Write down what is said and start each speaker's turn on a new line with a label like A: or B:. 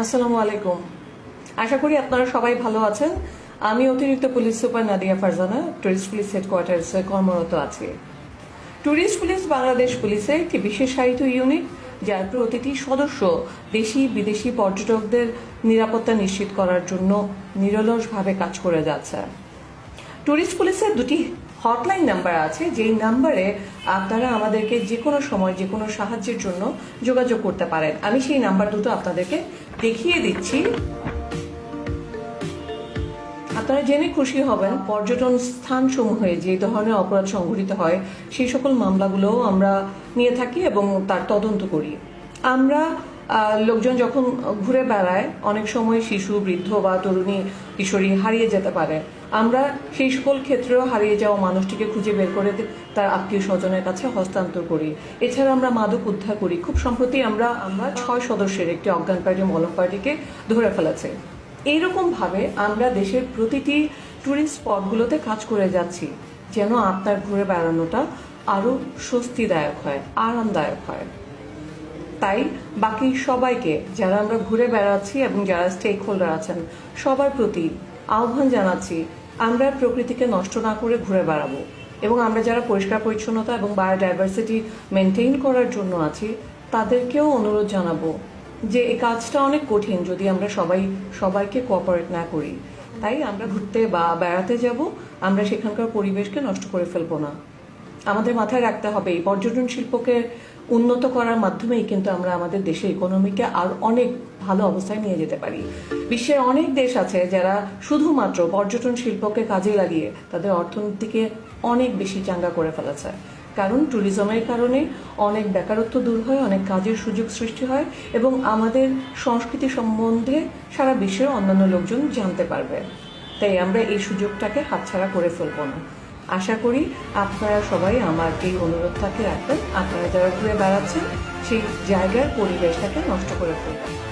A: আসসালামু আলাইকুম। আশা করি আপনারা সবাই ভালো আছেন। আমি অতিরিক্ত police super Nadia Farzana, tourist police হেডকোয়ার্টার্সে কর্মরত আছি। টুরিস্ট পুলিশ বাংলাদেশ পুলিশের একটি বিশেষায়িত ইউনিট, যার প্রতিটি সদস্য দেশি, বিদেশি পর্যটকদের নিরাপত্তা নিশ্চিত করার জন্য নিরলসভাবে কাজ করে যাচ্ছে। টুরিস্ট পুলিশের দুটি হটলাইন নাম্বার আছে, যেই নাম্বারে আপনারা আমাদেরকে যে কোনো সময় যে কোনো সাহায্যের জন্য যোগাযোগ করতে পারেন। আমি সেই নাম্বার দুটো আপনাদেরকে দেখিয়ে দিচ্ছি। আপনারা জেনে খুশি হবেন, পর্যটন স্থান সমূহে যে ধরনের অপরাধ সংঘটিত হয়, সেই সকল মামলাগুলোও আমরা নিয়ে থাকি এবং তার তদন্ত করি। আমরা লোকজন যখন ঘুরে বেড়ায়, অনেক সময় শিশু, বৃদ্ধ বা তরুণী কিশোরী হারিয়ে যেতে পারে। আমরা সেই সকল ক্ষেত্রেও হারিয়ে যাওয়া মানুষটিকে খুঁজে বের করে তার আত্মীয় স্বজনের কাছে হস্তান্তর করি। এছাড়া আমরা মাদক উদ্ধার করি। খুব সম্প্রতি আমরা আমরা ছয় সদস্যের একটি অজ্ঞান পার্টি, মলম পার্টিকে ধরে ফেলেছে। এইরকমভাবে আমরা দেশের প্রতিটি টুরিস্ট স্পটগুলোতে কাজ করে যাচ্ছি, যেন আপনার ঘুরে বেড়ানোটা আরও স্বস্তিদায়ক হয়, আরামদায়ক হয়। তাই বাকি সবাইকে, যারা আমরা ঘুরে বেড়াচ্ছি এবং যারা স্টেক হোল্ডার আছেন, সবার প্রতি আহ্বান জানাচ্ছি, আমরা প্রকৃতিকে নষ্ট না করে ঘুরে বেড়াবো। এবং আমরা যারা পরিষ্কার পরিচ্ছন্নতা এবং বায়োডাইভার্সিটি মেনটেন করার জন্য আছি, তাদেরকেও অনুরোধ জানাব যে এই কাজটা অনেক কঠিন যদি আমরা সবাই, সবাইকে কোঅপারেট না করি। তাই আমরা ঘুরতে বা বেড়াতে যাব, আমরা সেখানকার পরিবেশকে নষ্ট করে ফেলব না। আমাদের মাথায় রাখতে হবে, এই পর্যটন শিল্পকে উন্নত করার মাধ্যমেই কিন্তু আমরা আমাদের দেশের ইকোনমিকে আর অনেক ভালো অবস্থায় নিয়ে যেতে পারি। বিশ্বের অনেক দেশ আছে যারা শুধুমাত্র পর্যটন শিল্পকে কাজে লাগিয়ে তাদের অর্থনীতিকে অনেক বেশি চাঙ্গা করে ফেলেছে। কারণ ট্যুরিজমের কারণে অনেক বেকারত্ব দূর হয়, অনেক কাজের সুযোগ সৃষ্টি হয় এবং আমাদের সংস্কৃতি সম্বন্ধে সারা বিশ্বের অন্যান্য লোকজন জানতে পারবে। তাই আমরা এই সুযোগটাকে হাতছাড়া করে ফেলব না। আশা করি আপনারা সবাই আমার এই অনুরোধটাকে রাখবেন। আপনারা যারা ঘুরে বেড়াচ্ছেন, সেই জায়গার পরিবেশটাকে নষ্ট করে ফেলবেন।